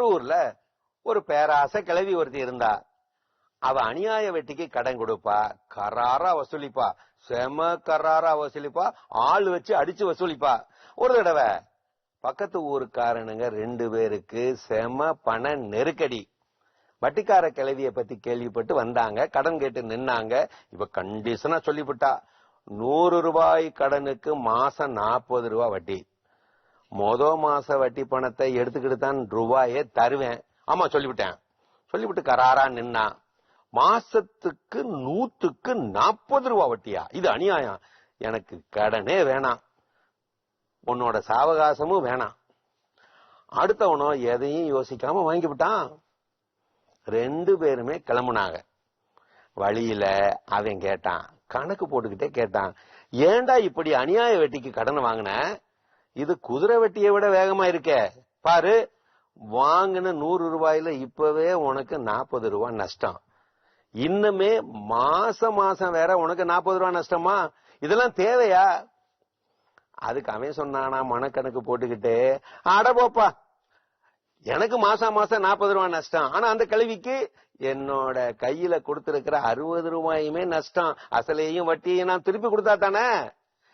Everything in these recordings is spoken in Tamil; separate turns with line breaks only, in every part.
ஒரு ஊர்ல ஒரு பேராசை கிளவி ஒருத்தி இருந்தா. அவ அநியாய வெட்டிக்கு கடன் கொடுப்பா கராரா வசூலிப்பா செம கராரா வசூலிப்பா ஆள் வச்சு அடிச்சு வசூலிப்பா. ஒரு தடவை பக்கத்து ஊருக்காரனுங்க ரெண்டு பேருக்கு செம பண நெருக்கடி. வட்டிக்கார கிளவிய பத்தி கேள்விப்பட்டு வந்தாங்க கடன் கேட்டு நின்னாங்க இவ கண்டிஷனா சொல்லிவிட்டா நூறு ரூபாய் கடனுக்கு மாசம் நாற்பது ரூபாய் வட்டி. மொத மாச வட்டி பணத்தை எடுத்துக்கிட்டு தான் ரூபாயே தருவேன். ஆமா சொல்லிவிட்டேன். சொல்லிவிட்டு கராரா நின்னா மாசத்துக்கு நூத்துக்கு நாற்பது ரூபா வட்டியா? இது அநியாயம். எனக்கு கடனே வேணாம். உன்னோட சாவகாசமும் வேணாம். அடுத்தவனோ எதையும் யோசிக்காம வாங்கிவிட்டான். ரெண்டு பேருமே கிளம்புனாங்க. வழியில அவன் கேட்டான். கணக்கு போட்டுக்கிட்டே கேட்டான். ஏன்டா இப்படி அநியாய வெட்டிக்கு கடன் வாங்கின? இது குதிரை வெட்டியை விட வேகமா இருக்க. பாரு வாங்கின நூறு ரூபாயில இப்பவே உனக்கு நாற்பது ரூபாய் நஷ்டம். இன்னுமே மாசம் மாசம் வேற உனக்கு நாற்பது ரூபாய் நஷ்டமா? இதெல்லாம் தேவையா? அதுக்கு அவன் சொன்னானா மனக்கணக்கு போட்டுக்கிட்டு அட போப்பா. எனக்கு மாசம் மாசம் நாற்பது ரூபாய் நஷ்டம். ஆனா அந்த கல்விக்கு என்னோட கையில கொடுத்திருக்கிற அறுபது ரூபாயுமே நஷ்டம். அசலையும் வட்டியையும் நான் திருப்பி கொடுத்தா தானே?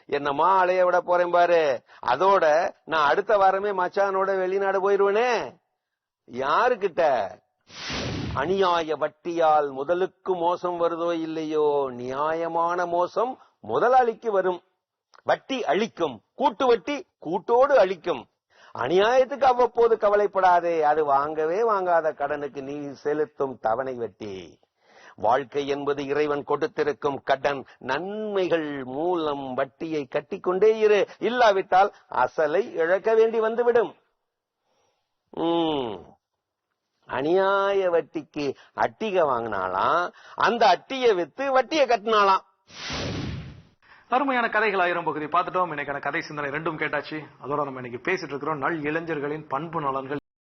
என்னமா அலைய விட போறேன் பாரு. அதோட நான் அடுத்த வாரமே மச்சானோட வெளிநாடு போயிருவேனே. யாருக்கிட்ட? அநியாய வட்டியால் முதலுக்கு மோசம் வருதோ இல்லையோ நியாயமான மோசம் முதலாளிக்கு வரும். வட்டி அழிக்கும். கூட்டு வட்டி கூட்டோடு அழிக்கும். அநியாயத்துக்கு அவ்வப்போது கவலைப்படாதே. அது வாங்கவே வாங்காத கடனுக்கு நீ செலுத்தும் தவணை வட்டி. வாழ்க்கை என்பது இறைவன் கொடுத்திருக்கும் கடன். நன்மைகள் மூலம் வட்டியை கட்டிக்கொண்டே இரு. இல்லாவிட்டால் அசலை இழக்க வேண்டி வந்துவிடும். உம் அநியாய வட்டிக்கு அட்டிகை வாங்கினாலாம் அந்த அட்டியை வித்து வட்டியை கட்டினாலாம்
அருமையான கதைகள் ஆயிரம் பகுதி. பார்த்துட்டோம். இன்னைக்கான கதை சிந்தனை ரெண்டும் கேட்டாச்சு. அதோட நம்ம இன்னைக்கு பேசிட்டு இருக்கிறோம். நல் இளைஞர்களின் பண்பு நலன்கள்